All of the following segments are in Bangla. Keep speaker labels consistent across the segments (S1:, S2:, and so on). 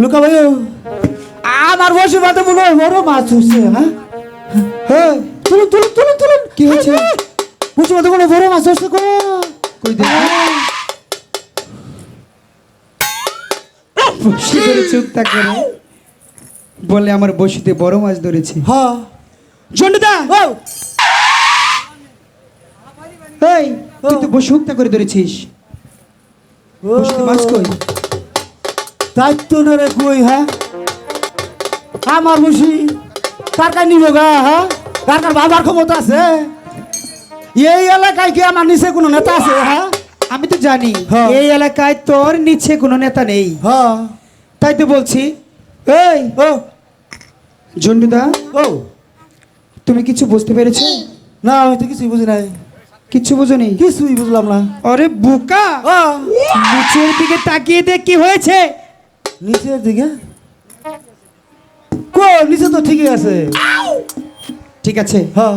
S1: লুকা ভাই আমার বসে মনে হয় বড় মাছ হচ্ছে হ্যাঁ? হ্যাঁ তুলুন তুলুন তুলুন তুলুন।
S2: কি হয়েছে?
S1: বসে বড় মাছ হচ্ছে গো।
S2: কই দেখি বসি ধরে চুপ থাকে বলে আমার বসিতে বড় মাছ ধরেছে।
S1: হ্যাঁ
S2: জন্ডুদা
S1: ও।
S2: এই তুই তো বসে হুক্তা করে ধরেছিস। বসিতে মাছ কই?
S1: দায়িত্ব না রে কই হ্যাঁ? আমার বসি কার কার নিব গা হ্যাঁ? কার কার বাবার ক্ষমতা আছে? এই এলাকায় কি আমার নিচে কোনো নেতা আছে হ্যাঁ?
S2: আমি তো জানি
S1: হ্যাঁ।
S2: এই এলাকায় তোর নিচে কোনো নেতা নেই।
S1: হ্যাঁ।
S2: তাই তো বলছি এই
S1: ও।
S2: জন্ডুদা
S1: ও।
S2: তুমি কিছু বুঝতে পেরেছ?
S1: না আমি তো কিছুই বুঝি নাই।
S2: কিচ্ছু বুঝোনি?
S1: কিছুই বুঝলাম না।
S2: আরে বোকা!
S1: ও
S2: নিচের দিকে তাকিয়ে দেখ কি হয়েছে।
S1: নিচের দিকে কো? নিচে তো ঠিকই আছে।
S2: ঠিক আছে।
S1: হ্যাঁ।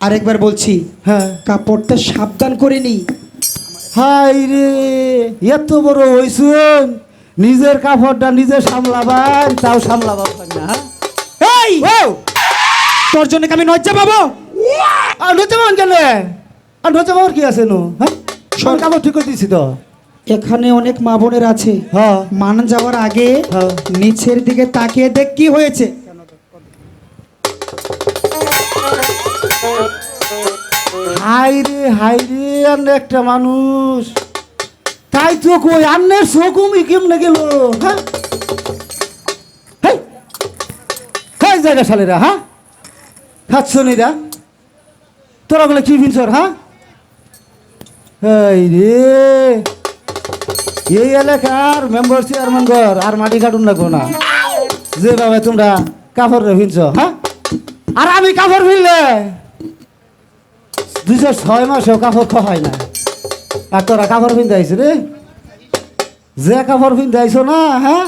S2: আরেকবার বলছি
S1: হ্যাঁ।
S2: কাপড়টা সাবধান করে নি।
S1: হাই রে এত বড় হইছুন নিজের কাপড়টা নিজে সামলাবার তাও সামলাবার না হ্যাঁ?
S2: এই
S1: ও
S2: তোর জন্য আমি লজ্জা পাবো?
S1: আর নচে মান কেন? আর নচে মামার কি আছে নো হ্যাঁ? সব কাপড় ঠিক করে দিছি তো।
S2: এখানে অনেক মা বোনের আছে।
S1: হ্যাঁ।
S2: মান যাওয়ার আগে
S1: হ্যাঁ।
S2: নিচের দিকে তাকিয়ে দেখ কি হয়েছে।
S1: হাই রে হাই রে আর একটা মানুষ। তাই তো কই আন্নের চকুমি কেমনে গেল? হ্যাঁ? হেই! জায়গা শালেরা হ্যাঁ? খাচ্ছ নিরা তোরা বলে কি ভিনছর হ্যাঁ? এই রে! এই এলাকার মেম্বার চেয়ারম্যান ঘর, আর মাটি কাটুন রাখব না। যেভাবে তোমরা কাপড় ফিনছ হ্যাঁ? আর আমি কাপড় ফিনলে দুশো ছয় মাসেও কাপড় খাওয়া হয় না। আর তোরা কাপড় ফিনতে আইস রে? যে কাপড় ফিনতে আইস না হ্যাঁ?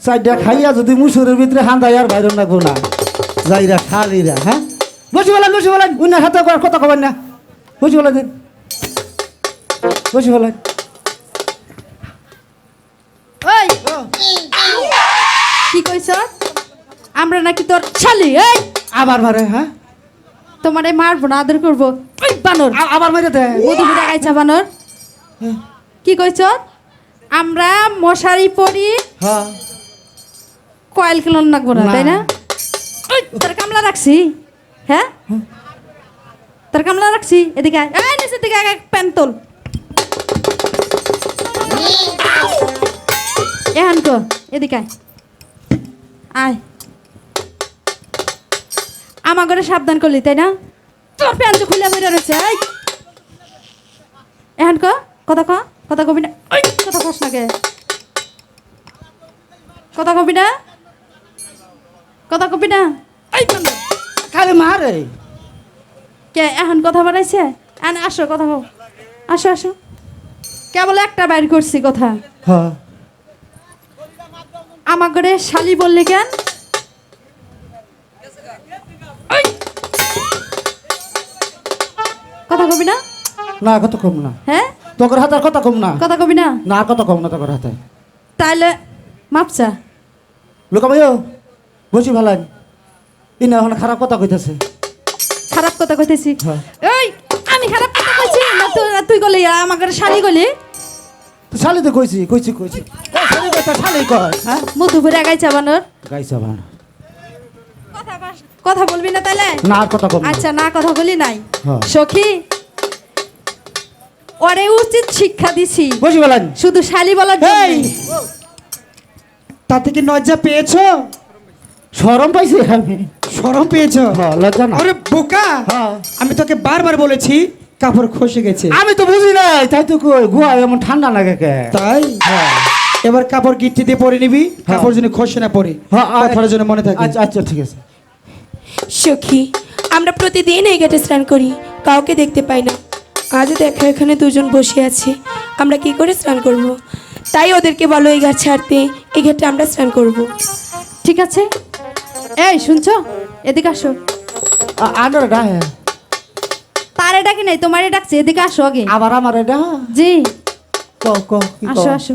S1: চারটা খাইয়া যদি মুসুরের ভিতরে হান্দাই আর বাইরে রাখব না। যাইরা খালিরা হ্যাঁ? বসে বলেন বসে বলেন উনি হাতে কথা কবেন না? বসে বলেন। বসে বলেন
S3: ওই কি কইছ? আমরা নাকি তোর শালি এই।
S1: আবার মারে হ্যাঁ?
S3: তোমারে মারবো না আদর করব। ওই বানর।
S1: আবার মারে দে।
S3: মধু বুড়া গাইছা বানর। কি কইছ? আমরা মশারি পরি।
S1: হ্যাঁ।
S3: কয়েল কিলন লাগবো না। তাই না? ওই তোর কামলা রাখছি। হ্যাঁ? তোর কামলা রাখছি। এদিকে আয়। এই নিচের দিকে আয়, এহান কো এদিকে আয়। আয়। আমার ঘরে সাবধান করলি তাই না? তোর প্যান্ট খুলে বেরো রয়েছে এহান ক কথা ক কথা কবি না ওই কথা কস না কে। কথা কবি না? কথা কবি না? এই।
S1: খালি মারে?
S3: কে এখন কথা বানাইছে আন আসো কথা কও। আসো আসো। কেবল একটা বাইর করছি কথা।
S1: হ্যাঁ।
S3: আমার ঘরে শালি বললি কেন? কথা কবি না?
S1: না কত কম না।
S3: হ্যাঁ?
S1: তোর হাতের কথা কম না।
S3: কথা কবি না?
S1: না কত কম না তোর হাতে।
S3: তাইলে মাপচা
S1: লোক ভাইও বসি ভালাই ইনা এখন খারাপ কথা কইতেছে।
S3: খারাপ কথা কইতেছি।
S1: হ্যাঁ।
S3: এই আমি খারাপ কথা আমার ঘরে শালি গলি
S1: শালি তো কইছি কইছি কইছি। শালি তো শালি কয়। হ্যাঁ
S3: মধু ভরে গাইছা বানর।
S1: গাইছে ভালো
S3: কথা বলবি না তাইলে?
S1: না কথা
S3: আচ্ছা না কথা বলি নাই।
S1: হ্যাঁ।
S3: সখী ওরে উচিত শিক্ষা দিছি।
S1: বসি ভালাই
S3: শুধু শালি বলার জন্য।
S2: তাতে কি লজ্জা পেয়েছ?
S1: শরম পাইছি আমি।
S2: সরম পেয়েছ?
S1: হ্যাঁ লজ্জা না।
S2: আরে বোকা!
S1: হ্যাঁ।
S2: আমি তোকে বারবার বলেছি কাপড় খসে গেছে।
S1: আমি তো বুঝি নাই তাই তো কই গুয়া এমন ঠান্ডা লাগে কে?
S2: তাই? এবার কাপড় গিট্টি দিয়ে পরে নিবি কাপড় যেন খসে না পরে
S1: হ্যাঁ, আ-
S2: জন্য মনে থাকে।
S1: আচ্ছা আচ্ছা ঠিক আছে।
S4: সখী আমরা প্রতিদিন এই ঘাটে স্নান করি কাউকে দেখতে পাই না। আজও দেখো এখানে দুজন বসে আছে। আমরা কি করে স্নান করব। তাই ওদেরকে বলো এই ঘাট ছাড়তে এই ঘাটে আমরা স্নান করব।
S3: ঠিক আছে। এই শুনছো? এদিকে আসো।
S1: আনার ডাহে
S3: তারে ডাকি নাই তোমারে ডাকছে এদিকে আসো আগে।
S1: আবার আমার এটা
S3: জি।
S1: ক ক কি
S3: আসো
S1: কও?
S3: আসো।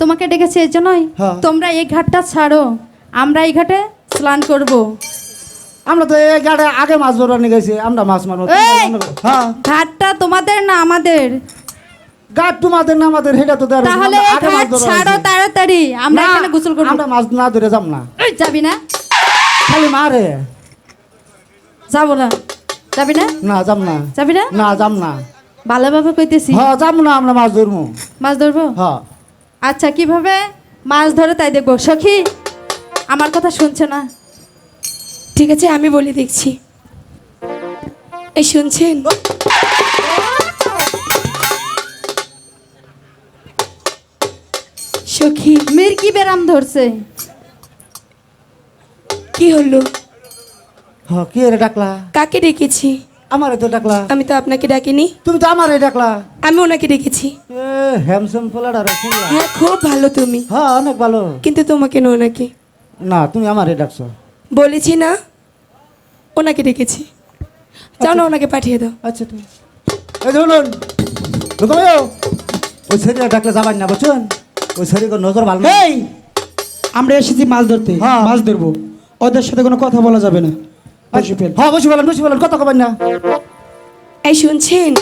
S3: তোমাকে ডেকেছে এর জন্যই।
S1: হ্যাঁ।
S3: তোমরা এই ঘাটটা ছাড়ো আমরা এই ঘাটে স্নান করব।
S1: আমরা তো এই গাড়ে আগে মাছ ধরবার নিয়ে গেছি আমরা মাছ মারবো
S3: এই!
S1: হ্যাঁ
S3: ঘাটটা তোমাদের না আমাদের?
S1: গাছ তোমাদের না আমাদের সেটা তো দেওয়ার
S3: তাহলে এই ঘাট ছাড়ো তাড়াতাড়ি আমরা এখানে গোসল করব।
S1: আমরা মাছ না ধরে যাব না।
S3: এই, যাবি না?
S1: খালি মারে।
S3: যাব না। যাবি না?
S1: না যাব না।
S3: যাবি না?
S1: না যাব না।
S3: ভালোভাবে কইতেছি।
S1: হ্যাঁ যাব না আমরা মাছ ধরবো।
S3: মাছ ধরবো?
S1: হ্যাঁ
S3: আচ্ছা কীভাবে মাছ ধরে তাই দেখব? সখী আমার কথা শুনছে না।
S4: ঠিক আছে আমি বলে দেখছি। এই শুনছেন? সখী।
S3: মির্কি বেরাম ধরছে?
S4: কি হলো?
S1: হ্যাঁ কে রে ডাকলা?
S4: কাকে ডেকেছি?
S1: আমারে তো ডাকলা।
S4: আমি তো আপনাকে ডাকিনি।
S1: তুমি তো আমারে ডাকলা।
S4: আমি ওনাকে ডেকেছি।
S1: হ্যামসাম পোলাডা
S4: হ্যাঁ খুব ভালো তুমি।
S1: হ্যাঁ অনেক ভালো।
S4: কিন্তু তোমাকে না ওনাকে।
S1: না তুমি আমারে ডাকছো।
S4: বলেছি না ওনাকে ডেকেছি। যাও না ওনাকে পাঠিয়ে দাও।
S1: আচ্ছা আছে। এই ধরুন লোক ওই শরীরে ডাকলে যাবেন না বুঝছেন? ওই শরীরে নজর ভালো না।
S2: এই আমরা এসেছি মাছ ধরতে।
S1: হ্যাঁ।
S2: মাছ ধরবো। ওদের সাথে কোনো কথা বলা যাবে না।
S1: হ্যাঁ বসে বলেন বসে বলেন কথা কবেন না।
S4: এই শুনছেন?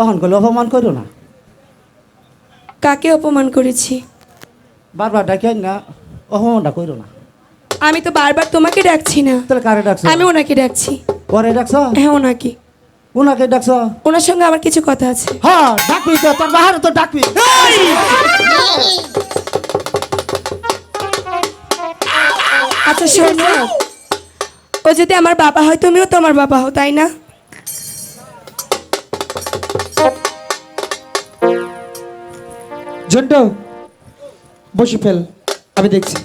S1: অহন করলে অপমান করো না।
S4: কাকে অপমান করেছি?
S1: বারবার ডাকি না অপমানটা করো না।
S4: আমি তো বারবার তোমাকে ডাকছি না।
S1: তাহলে কারে ডাকছো?
S4: আমি ওনাকে ডাকছি।
S1: পরে ডাকছো?
S4: হ্যাঁ ওনাকে।
S1: উনাকে ডাকছ?
S4: ওনার সঙ্গে আমার কিছু কথা আছে।
S1: হ্যাঁ ডাকবি তো তোর বাহারে তো ডাকবি।
S4: আচ্ছা শোনো। ও যদি আমার বাবা হয় তুমিও তো আমার বাবা হও তাই না?
S2: ঝন্টু বসে ফেল আমি দেখছি।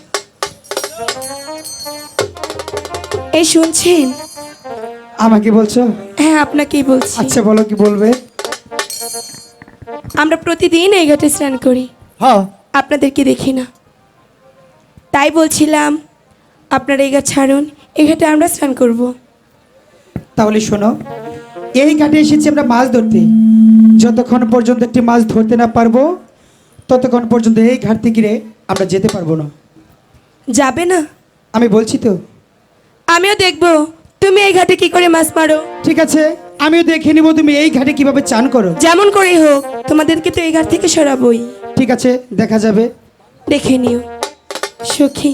S4: এই শুনছেন?
S2: আমাকে বলছো?
S4: হ্যাঁ আপনাকেই বলছি।
S2: আচ্ছা বলো কি বলবে?
S4: আমরা প্রতিদিন এই ঘাটে স্নান করি।
S1: হ্যাঁ।
S4: আপনাদেরকে দেখি না। তাই বলছিলাম আপনারা এই ঘাট ছাড়ুন এই ঘাটে আমরা স্নান করব।
S2: তাহলে শোনো এই ঘাটে এসেছি আমরা মাছ ধরতে। যতক্ষণ পর্যন্ত একটি মাছ ধরতে না পারব ততক্ষণ পর্যন্ত এই ঘাট থেকে আমরা যেতে পারব না।
S4: যাবে না?
S2: আমি বলছি তো।
S4: আমিও দেখব তুমি এই ঘাটে কি করে মাছ মারো।
S2: ঠিক আছে আমিও দেখে নিব তুমি এই ঘাটে কীভাবে চান করো।
S4: যেমন করেই হোক তোমাদেরকে তো এই ঘাট থেকে সরাবই।
S2: ঠিক আছে দেখা যাবে।
S4: দেখে নিও। সখী।